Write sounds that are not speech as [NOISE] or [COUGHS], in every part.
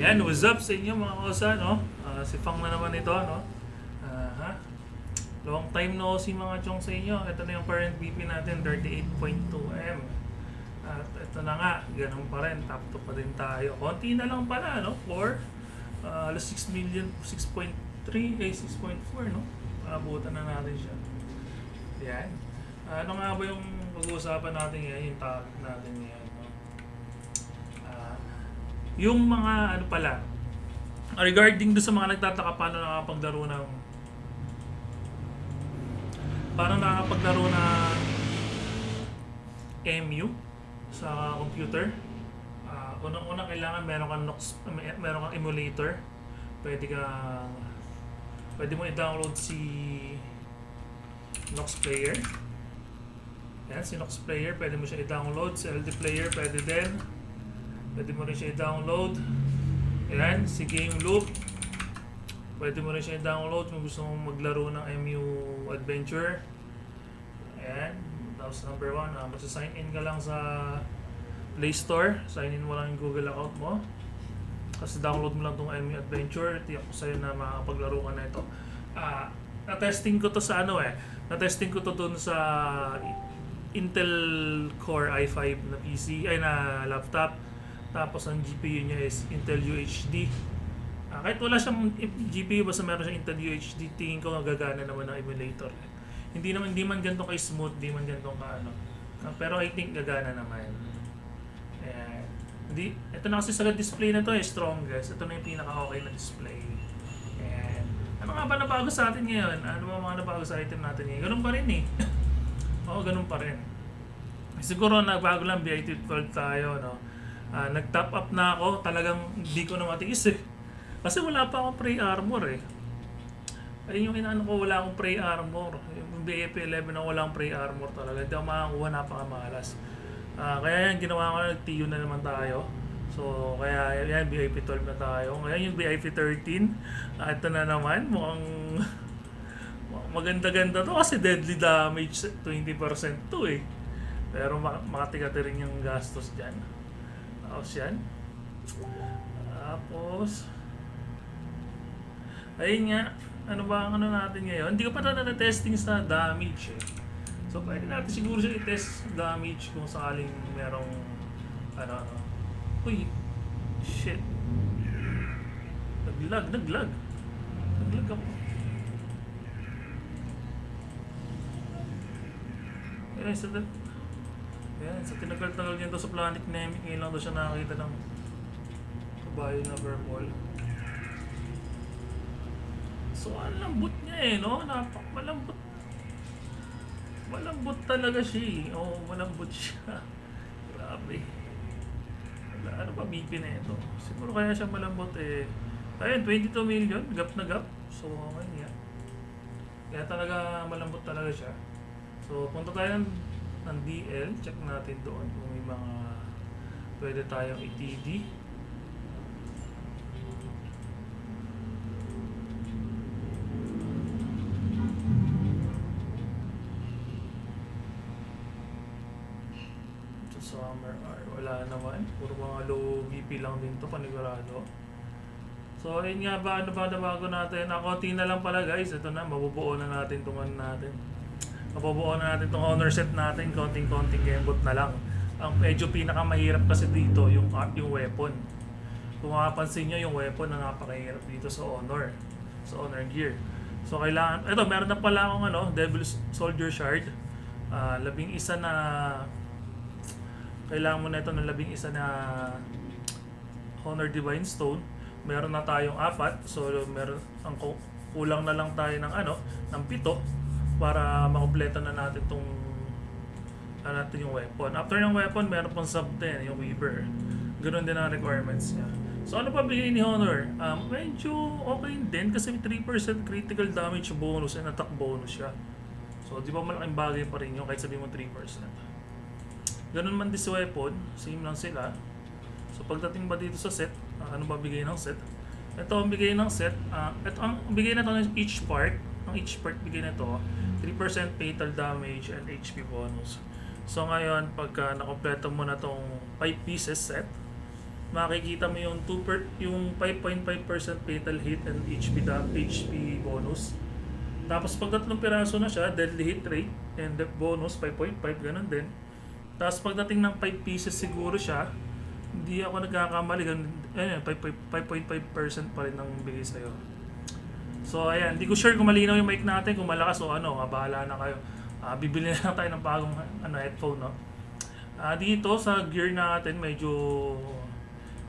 Yan, what's up sa inyo mga kosa, no? Ah, si Fang na naman ito, no? Ha? Long time no si mga chong sa inyo. Ito na yung current BP natin, 38.2M. At ito na nga, ganun pa rin, top 2 pa din tayo. Konti na lang pala, no? For ah, alas 6 million, 6.3, eh, 6.4, no? Abutan na natin siya. Yan. Ah, ano nga ba yung pag-uusapan natin ngayon, yung topic natin ngayon, yung mga ano pala, regarding do sa mga nagtataka paano nakapaglaro ng paano nakapaglaro ng MU sa computer. Ah, unang-una kailangan meron kang Nox, meron kang emulator. Pwede ka pwede mo i-download si Nox Player. Yan, si Nox Player, pwede mo siya i-download. Si LD Player, pwede din. Pwede mo rin siya i-download. Ayan, si Game Loop. Pwede mo rin siya i-download kung gusto mong maglaro ng MU Adventure. Ayan. Tapos number one, uh, sign in ka lang sa Play Store. Sign in mo lang yung Google account mo. Kasi download mo lang itong MU Adventure. Tiyak ko sa'yo na makakapaglaro ka na ito. Ah, na-testing ko to sa ano eh. Na-testing ko to dun sa Intel Core i5 na PC, ay na laptop. Tapos ang GPU niya is Intel UHD. Ah, kahit wala siyang GPU, basta meron siyang Intel UHD, tingin ko gagana naman ng emulator. Hindi naman, hindi man ganito kay smooth, hindi man ganito ka ano. Ah, pero I think gagana naman. Ayan. Hindi, ito na kasi sa display na to eh, strongest. Ito na yung pinaka-okay na display. Ayan. Ano nga ba nabago sa atin ngayon? Ano ba mga nabago sa item natin ngayon? Ganun pa rin eh. [LAUGHS] Oo, ganun pa rin. Siguro nagbago lang BIT12 tayo, no? Ah, nag-top up na ako, talagang hindi ko na matiis eh. Kasi wala pa akong pre armor eh. Ayun yung inaano ko, wala akong pre armor. Yung BAP11 na wala akong pre armor talaga. Hindi ako makakuha, napakamalas. Ah, kaya yan, ginawa ko na, nag-TU na naman tayo. So, kaya yan, BIP12 na tayo. Ngayon yung BIP13, ah, ito na naman, mukhang [LAUGHS] maganda-ganda to kasi deadly damage 20% to eh. Pero mak- makatigati rin yung gastos dyan. Tapos yan. Tapos, ayun nga, ano ba ang ano natin ngayon? Hindi ko pa na testing sa damage eh. So, pwede natin siguro siya i-test damage kung sakaling merong, ano, ano. Uy, shit. Naglag, naglag. Naglag ako. Ayan, sa, ayan, sa tinagal-tagal niya daw sa Planet Nemic, ngayon lang daw siya nakakita ng kabayo na verbal. So, ang lambot niya eh, no? Napak malambot. Malambot talaga siya eh. Oo, malambot siya. [LAUGHS] Grabe. Wala, ano ba BP na ito? Siguro kaya siya malambot eh. Ayun, 22 million, gap na gap. So, okay nga. Kaya talaga malambot talaga siya. So, punta tayo ng, ng DL. Check natin doon kung may mga pwede tayong i-TD. Sa summer R, wala naman. Puro mga low BP lang din to, panigurado. So, ayun nga ba, ano ba na bago natin? Ako, na lang pala guys. Ito na, mabubuo na natin itong ano natin. Mabubuo na natin itong honor set natin. Konting-konting gamebot na lang. Ang medyo pinakamahirap kasi dito, yung, yung weapon. Kung makapansin nyo, yung weapon na napakahirap dito sa honor. Sa honor gear. So, kailangan, ito, meron na pala akong ano, Devil's Soldier Shard. Ah, labing isa na kailangan mo na ito ng labing isa na Honor Divine Stone. Meron na tayong apat. So, meron ang ku- kulang na lang tayo ng ano, ng pito para makumpleto na natin tong ano natin yung weapon. After ng weapon, meron pang sub 10, yung Weaver. Ganun din ang requirements niya. So, ano pa bigay ni Honor? Um, medyo okay din kasi may 3% critical damage bonus and attack bonus siya. So, di ba malaking bagay pa rin yun kahit sabihin mo 3%. Ganun man din sa weapon, same lang sila. So pagdating ba dito sa set, ah, ano ba bigay ng set? Ito ang bigay ng set, ah, ito ang bigay na to ng each part, ang each part bigay na to, 3% fatal damage and HP bonus. So ngayon, pagka nakompleto mo na tong 5 pieces set, makikita mo yung 2 per, yung 5.5% fatal hit and HP da, HP bonus. Tapos pag tatlong piraso na siya, deadly hit rate and the bonus 5.5 ganun din. Tapos pagdating ng 5 pieces siguro siya, hindi ako nagkakamali, ganun, eh, 5.5% pa rin ang bigay sa'yo. So ayan, hindi ko sure kung malinaw yung mic natin, kung malakas o ano, ah, bahala na kayo. Ah, bibili na lang tayo ng bagong ano, headphone, no? Ah, dito sa gear natin, medyo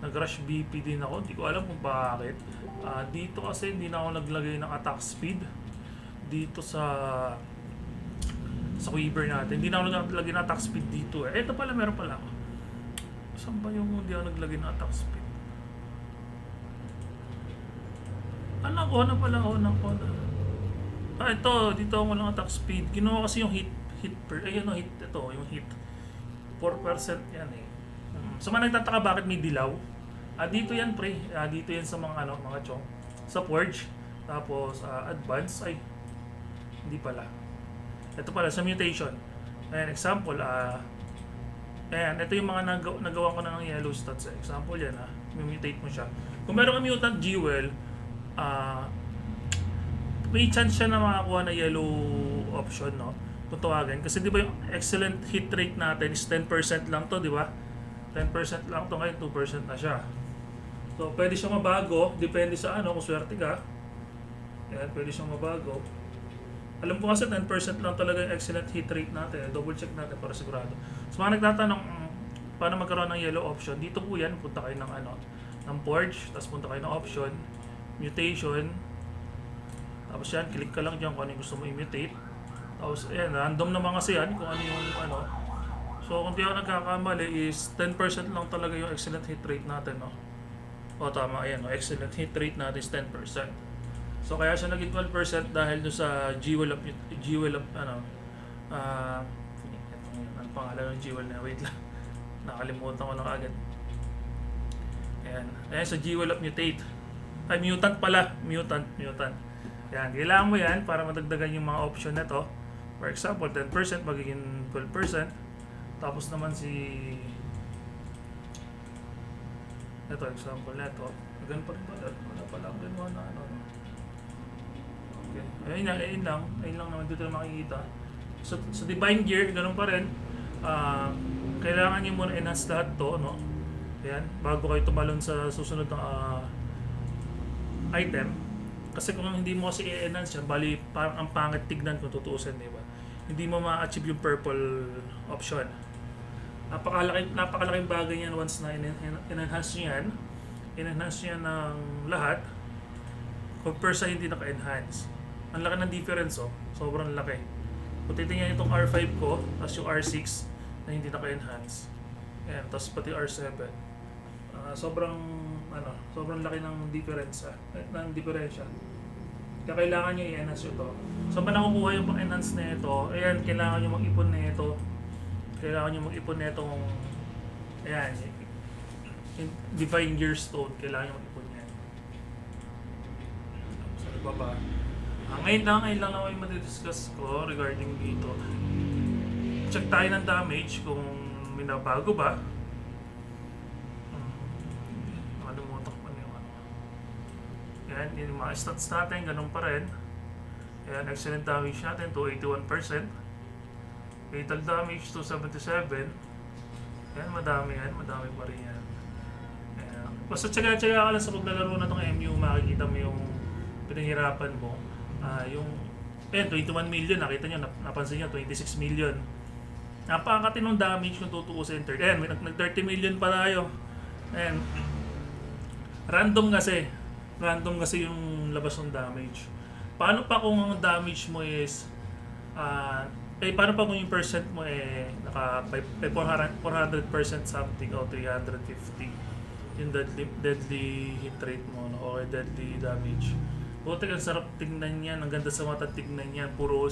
nag-rush BP din ako. Hindi ko alam kung bakit. Ah, dito kasi hindi na ako naglagay ng attack speed. Dito sa sa Weaver natin. Hindi na ako naglagay ng attack speed dito. Eh. Ito pala, meron pala ako. Saan ba yung hindi ako naglagay ng attack speed? Anak ko, ano pala ako, anak ko. Ah, ito, dito ako lang attack speed. Ginawa kasi yung hit, hit per, ayun o, hit, ito, yung hit. 4% yan eh. Mm. So, man nagtataka bakit may dilaw? Ah, dito yan, pre. Ah, dito yan sa mga, ano, mga chong. Sa Forge. Tapos, ah, Advance. Ay, hindi pala. Ito pala, sa mutation. Ayan, example, ah, ayan, ito yung mga nagawa, nagawa ko na ng yellow stats. Eh. Example yan, ah. mutate mo siya. Kung meron ka mutant Jewel, ah, may chance siya na makakuha na yellow option, no? Kung tawagin. Kasi di ba yung excellent hit rate natin is 10% lang to, di ba? 10% lang to, ngayon 2% na siya. So, pwede siyang mabago, depende sa ano, kung swerte ka. Yan, pwede siyang mabago. Alam ko kasi 10% lang talaga yung excellent hit rate natin. Double check natin para sigurado. So, mga nagtatanong, mm, paano magkaroon ng yellow option? Dito po yan, punta kayo ng ano, ng Forge, tapos punta kayo ng option, mutation, tapos yan, click ka lang dyan kung ano yung gusto mo i-mutate. Tapos, ayan, random naman kasi yan kung ano yung ano. So, kung di ako nagkakamali is 10% lang talaga yung excellent hit rate natin, no? O, tama, ayan, no? excellent hit rate natin is 10%. So, kaya siya naging 12% dahil doon sa Jewel of, Jewel of, ano, uh, ang pangalan ng Jewel na, wait lang. [LAUGHS] Nakalimutan ko lang agad. Ayan, ayan sa Jewel of Mutate. Ay, mutant pala, mutant, mutant. Yan, kailangan mo yan para madagdagan yung mga option na to. For example, 10% magiging 12%. Tapos naman si... Ito, example na ito. Ganun pa rin pala. Wala pala ang ginawa na ano. no? Okay. Ayun lang, ayun lang. Ayun lang naman dito na makikita. So, sa Divine Gear, ganun pa rin. Ah, kailangan nyo muna enhance lahat to, no? Ayan, bago kayo tumalon sa susunod na ah, item. Kasi kung hindi mo kasi i-enhance yan, bali parang ang pangit tignan kung tutuusin, di ba? Hindi mo ma-achieve yung purple option. Napakalaki, napakalaking bagay yan once na in- in- in-enhance nyo yan. In-enhance nyo yan ng lahat. Compare sa hindi naka-enhance. Ang laki ng difference, oh. Sobrang laki. Kung titingnan itong R5 ko, tapos yung R6 na hindi naka-enhance. Ayan, tapos pati R7. Ah, sobrang ano, sobrang laki ng difference ah, ng diferensya. Kaya kailangan nyo i-enhance ito. So, pa nakukuha yung pang-enhance na ito, ayan, kailangan nyo mag-ipon na ito. Kailangan nyo mag-ipon na itong, ayan, Divine Gear Stone, kailangan nyo mag-ipon yan. Sa iba pa. Ah, ngayon lang, ngayon lang naman yung matidiscuss ko regarding dito. Check tayo ng damage kung may nabago ba. Yan, yun yung mga stats natin, ganun pa rin. Yan, excellent damage natin, 281%. Fatal damage, 277. Yan, madami yan, madami pa rin yan. Yan. Basta tsaga-tsaga ka lang sa paglalaro na itong MU, makikita mo yung pinahirapan mo. Ah, yung, ayan, 21 million, nakita nyo, nap- napansin nyo, 26 million. Napakatinong damage kung tutuusin. Ayan, may nag nag 30 million pa tayo. Ayan. Random kasi. Random kasi yung labas ng damage. Paano pa kung ang damage mo is ah eh paano pa kung yung percent mo eh naka five- eh, 400 400% something o 350 yung deadly, deadly hit rate mo no? o deadly damage. Buti ang sarap tingnan yan, ang ganda sa mata tingnan yan, puro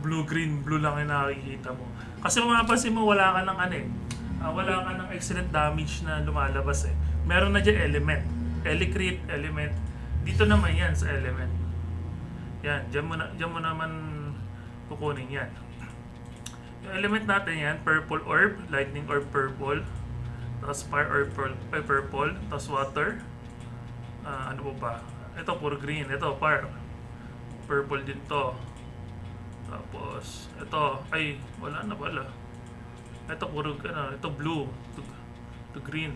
blue green blue lang yung nakikita mo. Kasi mapapansin mo wala ka ng ano eh, ah, wala ka ng excellent damage na lumalabas eh. Meron na dyan element, Elicrete element. Dito naman yan sa element. Yan, dyan mo, na, dyan mo naman kukunin yan. Yung element natin yan, purple orb, lightning orb purple. Tapos fire or purple, ay, purple. Tapos water. Ah, ano po ba? Ito puro green. Ito fire. Purple din to. Tapos ito ay wala na pala. Ito puro ano, ito blue to, to green.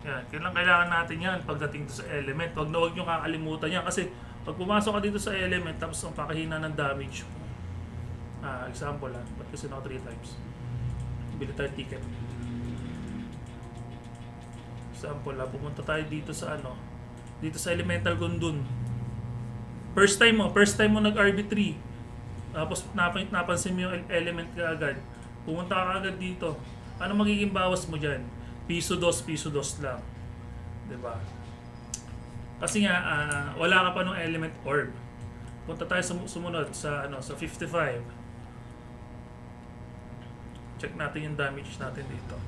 Yan, kailangan kailangan natin 'yan pagdating to sa element. Huwag na huwag niyo kakalimutan 'yan kasi pag pumasok ka dito sa element tapos ang pakahina ng damage. Ah, example lang. Ba't kasi na 3 times? Bili tayo ticket. Example lang, pumunta tayo dito sa ano, dito sa Elemental Gundun. First time mo, first time mo nag-RB3. Tapos nap- napansin mo yung el- element ka agad. Pumunta ka agad dito. Ano magiging bawas mo dyan? Piso dos, piso dos lang. ba? Kasi nga, ah, wala ka pa nung element orb. Punta tayo sa sumunod sa ano sa 55. Check natin yung damage natin dito.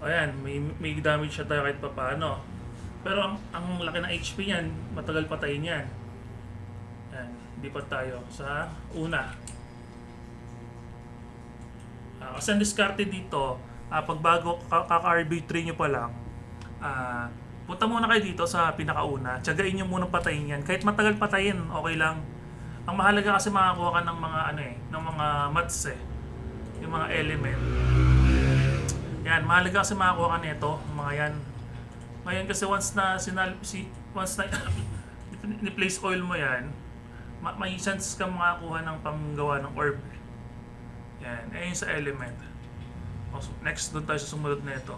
Ayan, may, may damage siya tayo kahit pa paano. Pero ang, ang laki ng HP niyan, matagal patayin yan. Ayan, lipat tayo sa una. Ah, kasi ang diskarte dito, ah, pag bago ka- kaka-RB3 nyo pa lang, ah, punta muna kayo dito sa pinakauna. Tsagain nyo muna patayin yan. Kahit matagal patayin, okay lang. Ang mahalaga kasi makakuha ka ng mga ano eh, ng mga mats eh. Yung mga element. Yan, mahalaga kasi makakuha ka nito, mga yan. Ngayon kasi once na sinal si once na [COUGHS] ni-place oil mo yan, ma- may chance ka makakuha ng panggawa ng orb. Yan, eh yun sa element. Next, doon tayo sa sumunod na ito.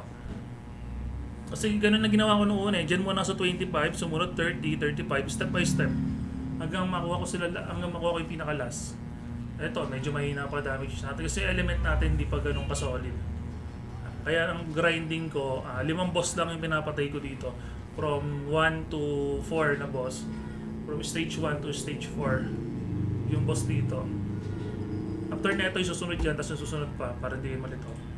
Kasi ganun na ginawa ko noong una eh. Diyan muna sa 25, sumunod 30, 35, step by step. Hanggang makuha ko sila, hanggang makuha ko yung pinaka-last. Ito, medyo mahina pa damage natin. Kasi element natin hindi pa ganun ka-solid. Kaya ang grinding ko, ah, limang boss lang yung pinapatay ko dito. From 1 to 4 na boss. From stage 1 to stage 4. Yung boss dito. After na ito, yung susunod yan, tapos yung susunod pa, para hindi malito.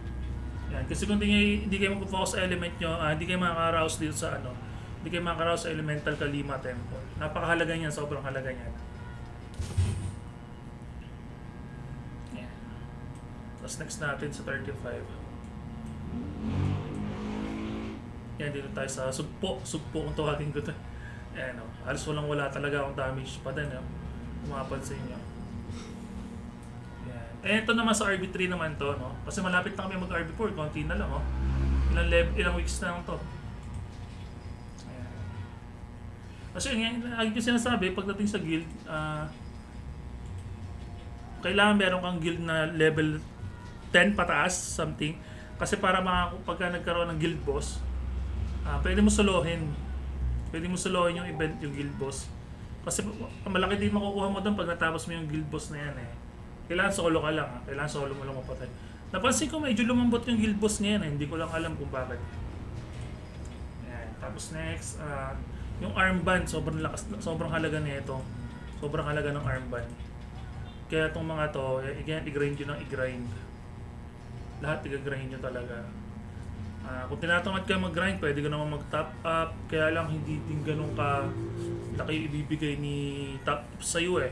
Yan. Kasi kung hindi, hindi kayo mag-focus sa element nyo, ah, hindi kayo makaka-arouse dito sa ano, hindi kayo makaka-arouse sa Elemental Kalima Temple. Napakahalaga niyan, sobrang halaga niyan. Yan. Tapos next natin sa 35. Yan, dito tayo sa sugpo. Sugpo kung tawagin ko to. Ayan, oh. halos walang wala talaga akong damage pa din. Oh. Kung mapapansin nyo. Yan. Eh, ito naman sa RB3 naman to, no? Kasi malapit na kami mag-RB4. Konti na lang, oh. Ilang, lev- ilang weeks na lang to. Ayan. Kasi yun, lagi ko sinasabi, pagdating sa guild, ah, kailangan meron kang guild na level 10 pataas, something. Kasi para maka, pagka nagkaroon ng guild boss, ah pwede mo solohin. Pwede mo solohin yung event, yung guild boss. Kasi malaki din makukuha mo doon pag natapos mo yung guild boss na yan eh. Kailangan solo ka lang ha. Kailangan solo mo lang mapatay. Napansin ko medyo lumambot yung guild boss ngayon eh. Hindi ko lang alam kung bakit. Ayan. Tapos next, ah, yung armband, sobrang lakas, sobrang halaga nito. Sobrang halaga ng armband. Kaya itong mga to, eh, again, i-grind nyo ng i-grind. Lahat i-grind nyo talaga. Ah, kung tinatamad ka mag-grind, pwede ka naman mag-top up. Kaya lang hindi din ganun ka laki ibibigay ni top up sa'yo eh.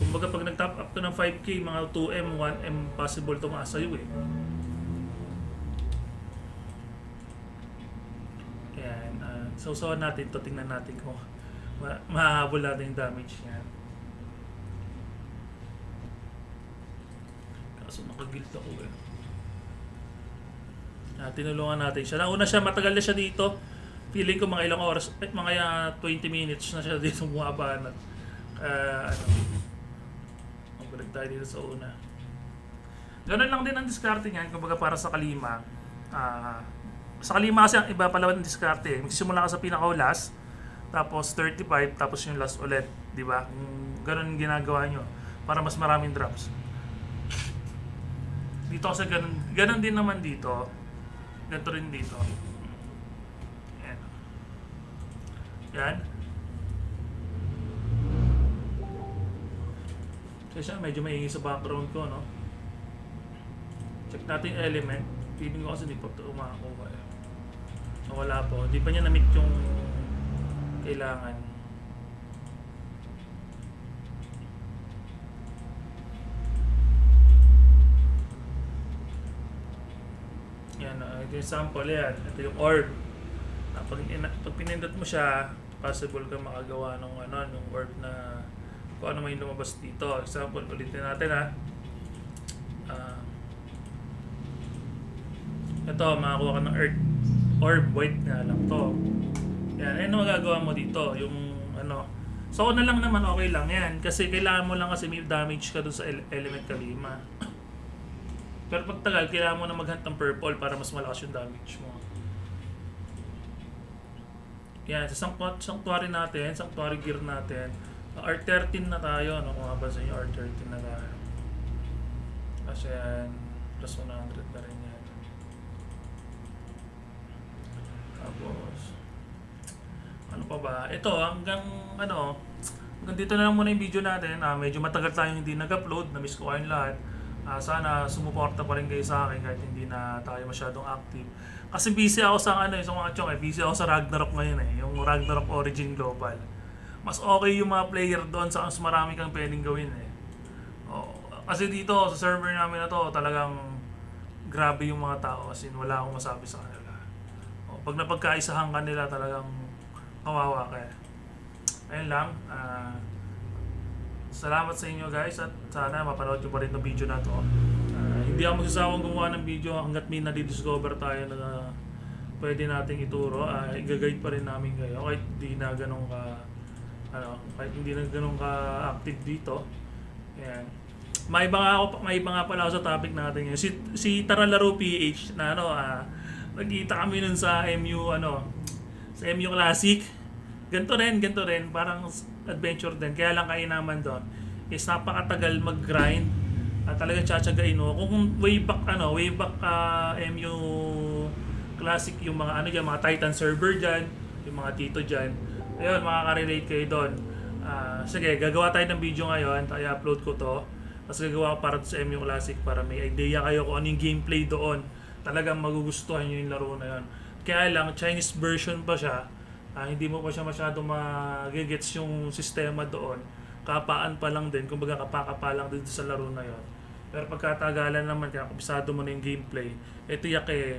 Kumbaga pag nag-top up ka ng 5k, mga 2M, 1M possible tumaas sa'yo eh. Yan. Uh, sausawan natin to tingnan natin kung ma- mahahabol natin yung damage niya. Kaso nakagilt ako eh. Ah, tinulungan natin siya. Nauna siya, matagal na siya dito. Feeling ko mga ilang oras, eh, mga ah, 20 minutes na siya dito [LAUGHS] bumaba na. Uh, ano, magbalik tayo dito sa una. Ganun lang din ang diskarte niyan, kumbaga para sa kalima. Ah, sa kalima kasi ang iba pala ng diskarte. Magsimula ka sa pinaka-last, tapos 35, tapos yung last ulit. Di ba? Ganun ginagawa nyo para mas maraming drops. Dito kasi ganun, ganun din naman dito. Ganito rin dito. Yan. Yan. Kasi medyo maingay sa background ko, no? Check natin element. Feeling ko kasi hindi pa ito umakakuha. Eh. Wala po. Hindi pa niya na-meet yung kailangan. Yan, uh, Ito yung sample yan. Ito yung orb. Ah, pag, pag pinindot mo siya, possible ka makagawa ng ano, yung orb na kung ano may lumabas dito. Example, ulitin natin ha. Ah, ito, makakuha ka ng earth orb, white nga lang to. Yan, ang magagawa mo dito. Yung ano, so na lang naman okay lang yan. Kasi kailangan mo lang kasi may damage ka dun sa ele- element kalima. [CLEARS THROAT] Pero pag tagal, kailangan mo na maghunt ng purple para mas malakas yung damage mo. Yan, sa sanctuary natin, sanctuary gear natin, R13 na tayo, ano, kung mapapansin nyo, R13 na tayo. Kasi yan, plus 100 na rin yan. Tapos, ano pa ba? Ito, hanggang, ano, hanggang dito na lang muna yung video natin. Ah, medyo matagal tayong hindi nag-upload, na-miss ko kayong lahat. Ah, sana sumuporta pa rin kayo sa akin kahit hindi na tayo masyadong active. Kasi busy ako sa ano, eh, sa mga chong eh. Busy ako sa Ragnarok ngayon eh. Yung Ragnarok Origin Global. Mas okay yung mga player doon sa mas marami kang pwedeng gawin eh. Oo. kasi dito sa server namin na to talagang grabe yung mga tao. As in, wala akong masabi sa kanila. O, pag napagkaisahan ka nila talagang kawawa ka eh. Ayun lang. ah, salamat sa inyo guys at sana mapanood nyo pa rin ng video na to. Ah, hindi ako magsasawang gumawa ng video hanggat may nadidiscover tayo na pwede nating ituro. Uh, i-guide pa rin namin kayo kahit hindi na ganun ka ano, kahit hindi na ganun ka active dito. Ayan. May iba nga ako, may iba nga pala ako sa topic natin ngayon. Si, si Taralaro PH na ano, ah, nagkita kami nun sa MU ano, sa MU Classic. Ganto rin, ganto rin, parang adventure din. Kaya lang kayo naman doon is napakatagal mag-grind at talagang tsatsagain mo. Kung way back ano, way back ah, MU Classic yung mga ano diyan, mga Titan server diyan, yung mga tito diyan. Ayun, makaka-relate kayo doon. Ah, sige, gagawa tayo ng video ngayon, i-upload ko to. Tapos gagawa ko para sa MU Classic para may idea kayo kung ano yung gameplay doon. Talagang magugustuhan nyo yung laro na yun. Kaya lang, Chinese version pa siya. Ah, hindi mo pa siya masyado magigets yung sistema doon. Kapaan pa lang din, kumbaga kapaka lang din sa laro na yon. Pero pagkatagalan naman, kaya kabisado mo na yung gameplay, ito yak eh,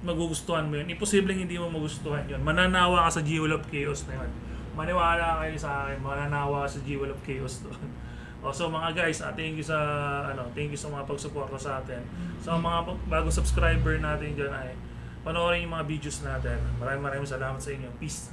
magugustuhan mo yun. Imposibleng hindi mo magustuhan yun. Mananawa ka sa Jewel of Chaos na yun. Maniwala kayo sa akin, mananawa ka sa Jewel of Chaos doon. [LAUGHS] O, so mga guys, ah, thank you sa ano, thank you sa mga pagsuporta sa atin. Sa mga pag- bagong subscriber natin diyan ay panoorin yung mga videos natin. Maraming maraming salamat sa inyo. Peace.